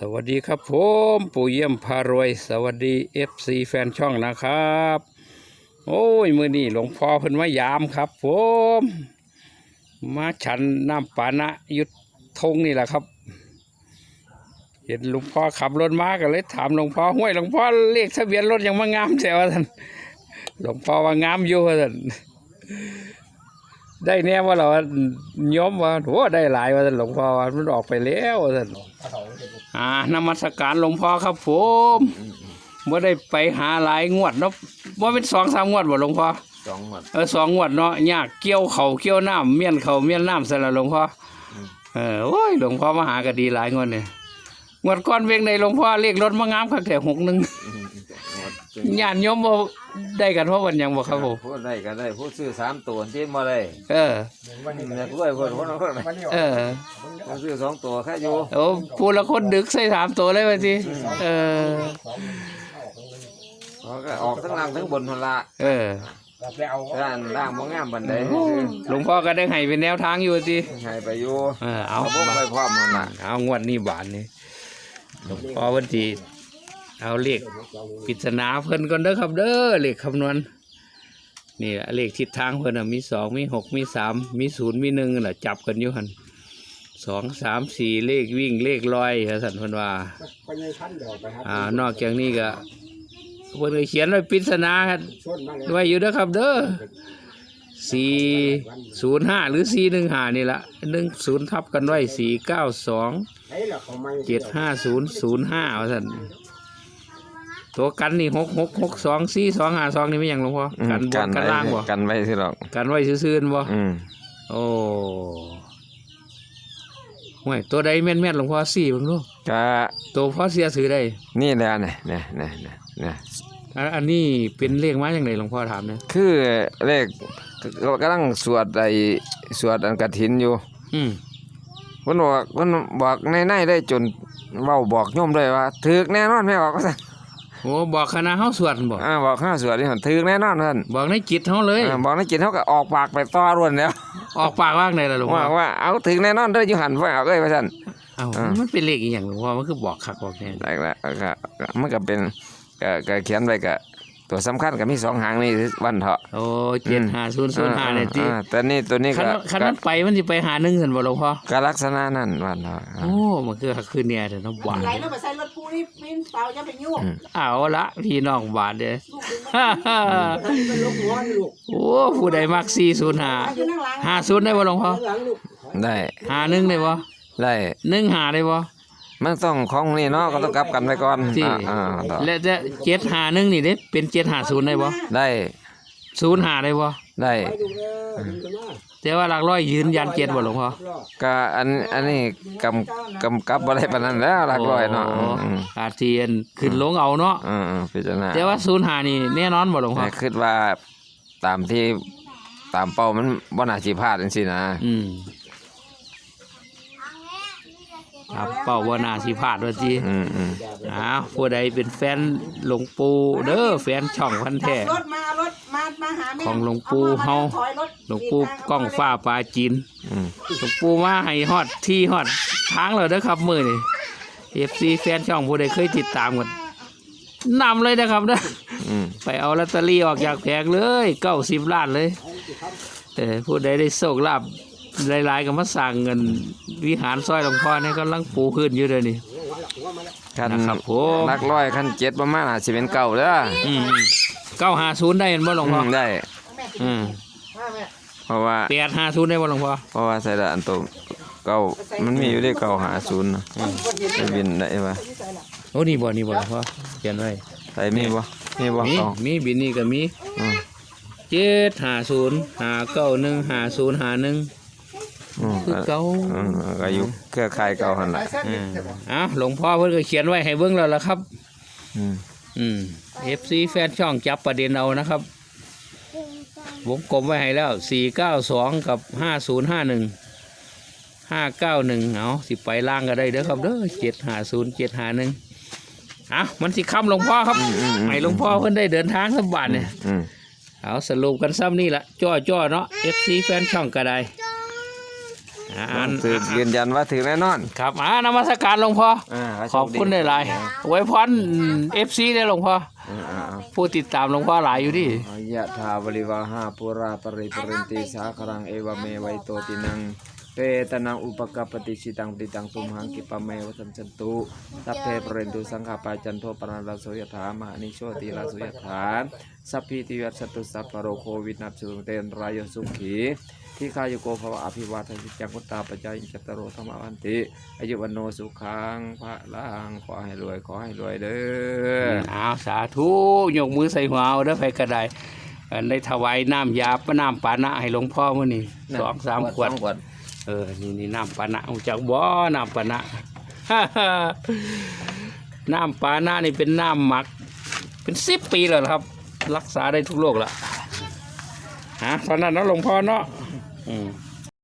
สวัสดีครับผมปู่เยี่ยมพารวย สวัสดีเอฟซีแฟนช่องนะครับ โอ้ยมือนี่หลวงพ่อเพิ่นมายามครับผมมาฉันน้ำปานะยุดธงนี่แหละครับ เห็นหลวงพ่อขับรถมาก็เลย ถามหลวงพ่อห้วยหลวงพ่อเลขทะเบียนรถยังมางามแต่ว่าท่านหลวงพ่อว่างามอยู่ว่าท่านได้แน่ว่าเราโยมว่าโอ้ได้หลายว่าท่านหลวงพ่อมันออกไปแล้วว่าท่าน อ่านมัสการหลวงพ่อครับผมบ่ได้ไปหาหลายงวดเนาะบ่เป็นสองสามงวดบ่หลวงพ่อสองหมดเออสองงวดเนาะยากเกี่ยวเขาวเกี่ยวน้ำเมียนเขาวเมียนน้ำซะแล้วหลวงพ่ออมเออโอ้ยหลวงพ่อมาหาก็ดีหลายงวดเนี่ยงวดก่อนเวงในหลวงพ่อเรียกรถมางามคักแต่หกหนึ่งหมด ญาติโยมบ่ได้กันเพราะวันหยังบ่ครับผมพูดได้ก็ได้พูดซื้อสามตัวที่มาได้เออเนี่ยพูดพูดพูดพูดพูดเออ พูดซื้อสองตัวแค่อยู่โอ้ผู้ละคนดึกใส่สามตัวเลยว่าสิเออ เขาก็ออกทั้งล่างทั้งบนคนละเออด้านล่างมองงามบันไดหลวงพ่อก็ได้ให้เป็นแนวทางอยู่สิให้ไปอยู่เออเอาเอาพวกมาไปพร้อมมันละเอางวดนี้บานนี่หลวงพ่อวันที่ เอาเลขปริศนาเพิ่นก่อนเด้อครับเด้อเลขคำนวณนี่แหละเลขทิศทางเพิ่นน่ะมีสองมีหกมีสามมีศูนย์มีหนึ่งน่ะจับกันอยู่หันสองสามสี่เลขวิ่งเลขลอยสันเพิ่นว่าอ่านอกจากนี้ก็เพิ่นก็เขียนไว้ปริศนาครับไว้อยู่เด้อครับเด้อสี่ศูนย์ห้าหรือสี่หนึ่งห้านี่ละหนึ่งศูนย์ทับกันไว้สี่เก้าสองเจ็ดห้าศูนย์ศูนย์ห้าว่าสัน ตัวกันนี่หกหกหกสองสี่สองห้าสองนี่ไม่ยังหลวงพ่อกันบนกันล่างบ่กันไว้ที่หรอก กันไว้ซื่อๆบ่อืมโอ้ห่วยตัวใดแม่นแม่นๆหลวงพ่อสี่บ้างลูกก็ตัวพ่อเสียซื้อได้นี่แหละเนี่ยเนี่ยเนี่ยเนี่ยเนี่ยอันอันนี้เป็นเลขมาอย่างไรหลวงพ่อถามเนี่ยคือเลขกำลังสวดไอ้สวดอันกฐินอยู่อืมเพิ่นบอกเพิ่นบอกในๆได้จนเว้าบอกโยมเลยว่าถึกแน่นอนแม่บอกว่าซั่น โอ้บอกคณะเฮาสวดบ่อ่าบอกข้าสวดนี่หั่นถึกแน่นอนท่านบอกในจิตเฮาเลย อ่าบอกในจิตเขาก็ออกปากไปต่อรวนแล้วออกปากว่างไหนล่ะหลวงพ่ว่าอว่าเอาถึงแน่นอนเด้ออยู่หันว่าเอาเอ้ยว่าซั่นเอ้าอ่ามัมันเป็นเลขอีหยังหลวงพ่อมันคือบอกคักบอกแน่ได้ละก็ก็มันก็เป็นก็ก็เขียนไว้ก็ตัวสำคัญก็มีสองหางนี่วันเถาะโอ้เจ็ดห้าศูนย์ศูนย์ห้าเนี่ยติอ่าแต่นี่ตัวนี้คันก็ว่าคันก็มันไปมันสิไปหาหนึ่งสันบ่หลวงพ่อก็ลักษณะนั้นวันเถาะ โอ้มันคือคือเนี่ยแต่น้องบาดไหลแล้วมาใส่รถปู นี่ปีนเสาจะไปยุ่งเอาละพี่น้องบาดเด้อลูกดึงมาเป็นลูกหัวนี่ลูกโอ้ผู้ใดมัก405อยู่นั่งหลัง50ได้บ่หลวงพ่อหลังลูกได้51ได้บ่ได้15ได้บ่มันต้องของนี่เนาะก็ต้องกลับกันไปก่อนที่อ่าอ่าเถาะและจะ751นี่เด้เป็น750ได้บ่ได้05ได้บ่ได้ไปดูเด้อดึงกันมา แต่ว่าหลักร้อยยืนยัน7บ่หลวงพ่อรอบก็อันอันนี้กำกำกับบ่ได้ปานนั้นแล้วหลักร้อยเนาะอืมอืมอาเทียนขึ้นลงเอาเนาะอืมอืมพิจารณาแต่ว่า05นี่แน่นอนบ่หลวงพ่อแต่คิดว่าตามที่ตามเป้ามันบ่น่าสิพลาดจังซี่นะอืมครับเป้าว่าน่าสิพลาดว่าจีอืมอืมอ้าวผู้ใดเป็นแฟนหลวงปู่เด้อแฟนช่องพันแท้ รถมารถ มามาหาแม่ของหลวงปู่เฮาถอยรถหลวงปู่กล้องฟ้าปลาจีนอืมหลวงปู่มาให้ฮอดที่ฮอดทางแล้วเด้อครับมื้อนี้ FC แฟนช่องผู้ใดเคยติดตามกันนำเลยนะครับเด้ออืมไปเอาลอตเตอรี่ออกจากแผงเลย90ล้านเลยเออผู้ใดได้โชคลาภหลายๆก็มาสร้างเงินวิหารซอยหลวงพ่อนี่กำลังปูพื้นอยู่เด้อนี่ คันนะครับผมหลักร้อยคันเจ็ดประมาณอาจสิเป็นเก่าเด้ออืมเก้าหาศูนย์ได้เห็นบ่หลวงอืพ่อมได้อืมมาแม่เพราะว่าแปดหาศูนย์ได้บ่หลวงพ่อเพราะว่าใส่ละอันตัวเก่ามันมีอยู่ได้เก่าหาศูนย์นะไปบินได้ปะโอ้นี่บ่นี่บ่หลวงพ่อเขียนไว้ใส่มีบ่มีบ่มีเก่ามีบินนี่ก็มีอืมเจ็ดหาศูนย์หาเก้าหนึ่งหาศูนย์หาหนึ่งอืม คือเก่าอืมก็อยู่เครือข่ายเก่าหั่นล่ะอ่าอ้าวหลวงพ่อเพิ่นก็เขียนไว้ให้เบิ่งแล้วล่ะครับ อืมอืม FC แฟนช่องจับประเด็นเอานะครับ วงกลมไว้ให้แล้ว492กับ5051 591เอาสิไปล่างก็ได้เด้อครับเด้อ750 751เอามันสิค้ำหลวงพ่อครับอืมอืมอืมให้หลวงพ่อเพิ่นได้เดินทางสบายเนี่ยอืมเอาสรุปกันซ้ำนี่ละจ้อจ้อๆเนาะ FC แฟนช่องก็ได้ อ่านถือยืนยันว่าถือแน่นอน ครับอ่านมัสการหลวงพ่ออ่าขอบคุณหลายๆไว้พรเอฟซีได้หลวงพ่ออ่าอ่าอ่าผู้ติดตามหลวงพ่อหลายอยู่ดิ อายะทาวริวาหาปุราปริปรินติสาครังเอวเมไวโตตินัง เปตนังอุปกปปติสิตังปฏิตังตุมหังกิปะเมวสัมจันตุสัพเพปรินตุสังฆปาจันโทปนาลาโสยถามหานิโชติลาโสยถาสัพพิติยัสสตุสัพพะโรโควินัสสุเตนรายสุขีที่คายุโกภวะอภิวาทสิจังพุตตาปจายิจตโรธรรมวันติอายุวันโนสุขังพระลังขอให้รวยขอให้รวยเด้ออ้าวสาธุยกมือใส่หัวเอาเด้อไปกระไดเอ่อได้ถวายน้ำยาปะน้ำปานะให้หลวงพ่อมื้อนี้สองสามขวดสองขวด เออ นี่นี่น้ำปานะเอาจากบ่อน้ำปานะน้ำปานะนี่เป็นน้ำหมัก เป็นสิบปีแล้วครับ รักษาได้ทุกโรคละฮะตอนนั้นเนาะหลวงพ่อเนาะอืม